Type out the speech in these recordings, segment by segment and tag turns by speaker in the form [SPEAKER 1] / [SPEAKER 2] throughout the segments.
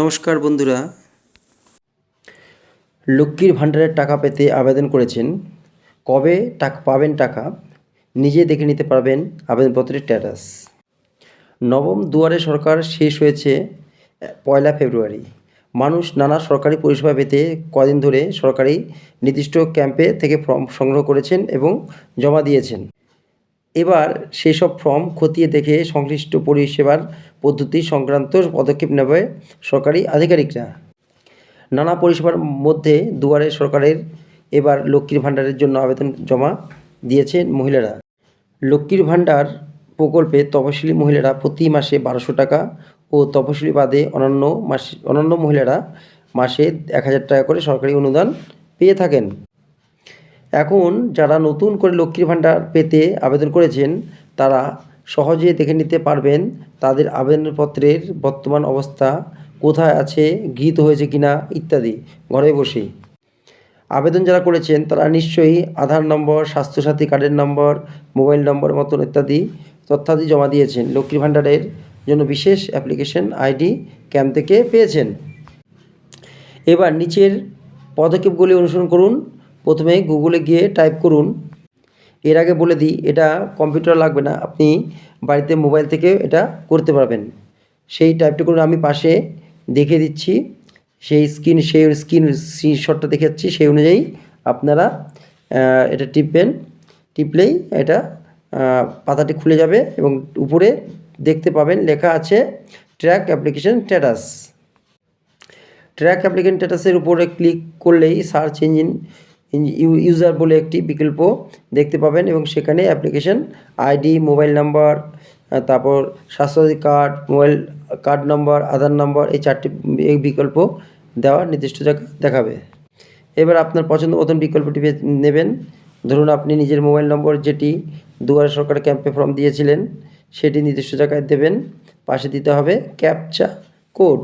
[SPEAKER 1] নমস্কার বন্ধুরা। লক্ষ্মীর ভাণ্ডারের টাকা পেতে আবেদন করেছেন। কবে টাকা, পাবেন টাকা? নিজে দেখে নিতে পারবেন আবেদনপত্রের স্ট্যাটাস। নবম দুয়ারে সরকার শেষ হয়েছে পয়লা ফেব্রুয়ারি। মানুষ নানা সরকারি পরিষেবা পেতে কদিন ধরে সরকারি নির্দিষ্ট ক্যাম্পে থেকে ফর্ম সংগ্রহ করেছেন এবং জমা দিয়েছেন। এবার সেসব ফর্ম খতিয়ে দেখে সংশ্লিষ্ট পরিষেবার পদ্ধতি সংক্রান্ত পদক্ষেপ নেবে সরকারি আধিকারিকরা। নানা পরিষেবার মধ্যে দুয়ারে সরকারের এবার লক্ষ্মীর ভাণ্ডারের জন্য আবেদন জমা দিয়েছেন মহিলারা। লক্ষ্মীর ভাণ্ডার প্রকল্পে তপশিলি মহিলারা প্রতি মাসে বারোশো টাকা ও তপশিলি বাদে অন্যান্য মাসে অন্যান্য মহিলারা মাসে এক হাজার টাকা করে সরকারি অনুদান পেয়ে থাকেন। এখন যারা নতুন করে লক্ষ্মীর ভাণ্ডার পেতে আবেদন করেছেন, তারা সহজে দেখে নিতে পারবেন তাদের আবেদনপত্রের বর্তমান অবস্থা, কোথায় আছে, গৃহীত হয়েছে কিনা ইত্যাদি ঘরে বসেই আবেদন যারা করেছেন তারা নিশ্চয়ই আধার নম্বর, স্বাস্থ্যসাথী কার্ডের নম্বর, মোবাইল নম্বর মতন ইত্যাদি তথ্যাদি জমা দিয়েছেন। লক্ষ্মীর ভাণ্ডারের জন্য বিশেষ অ্যাপ্লিকেশন আইডি ক্যাম্প থেকে পেয়েছেন। এবার নিচের পদক্ষেপগুলি অনুসরণ করুন। প্রথমে গুগলে গিয়ে টাইপ করুন এর আগে বলে দিই, এটা কম্পিউটার লাগবে না, আপনি বাড়িতে মোবাইল থেকে এটা করতে পারবেন। সেই টাইপটা করুন আমি পাশে দেখে দিচ্ছি। সেই স্ক্রিন সেই স্ক্রিন স্ক্রিনশটটা দেখাচ্ছি সেই অনুযায়ী আপনারা এটা টিপবেন। টিপলেই এটা পাতাটি খুলে যাবে এবং উপরে দেখতে পাবেন, লেখা আছে track application status track application স্ট্যাটাসের উপরে ক্লিক করলেই সার্চ ইঞ্জিন ইউজার বলে একটি বিকল্প দেখতে পাবেন এবং সেখানে অ্যাপ্লিকেশন আইডি মোবাইল নাম্বার তারপর Swasthya Sathi card mobile card number Aadhaar number এই চারটি বিকল্প দেওয়া নির্দিষ্ট জায়গা দেখাবে। এবার আপনার পছন্দ মতন বিকল্পটি নেবেন। ধরুন আপনি নিজের মোবাইল নম্বর যেটি দুয়ারে সরকার ক্যাম্পে ফর্ম দিয়েছিলেন, সেটি নির্দিষ্ট জায়গায় দেবেন। পাশে দিতে হবে ক্যাপচা কোড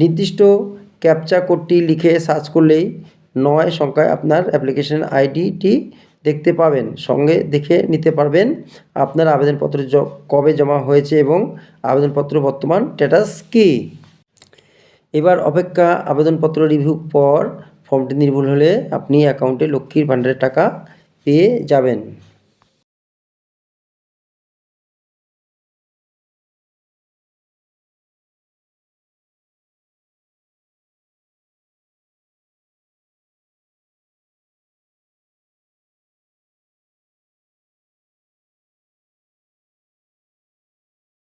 [SPEAKER 1] নির্দিষ্ট ক্যাপচা কোডটি লিখে সার্চ করলেই নয় সংখ্যায় আপনার অ্যাপ্লিকেশন আইডিটি দেখতে পাবেন, সঙ্গে দেখে নিতে পারবেন আপনার আবেদনপত্র কবে জমা হয়েছে এবং আবেদনপত্র বর্তমান স্ট্যাটাস কী। এবার অপেক্ষা আবেদনপত্র রিভিউ পর ফর্মটি নির্ভুল হলে আপনি অ্যাকাউন্টে লক্ষ্মীর ভাণ্ডারের টাকা পেয়ে যাবেন।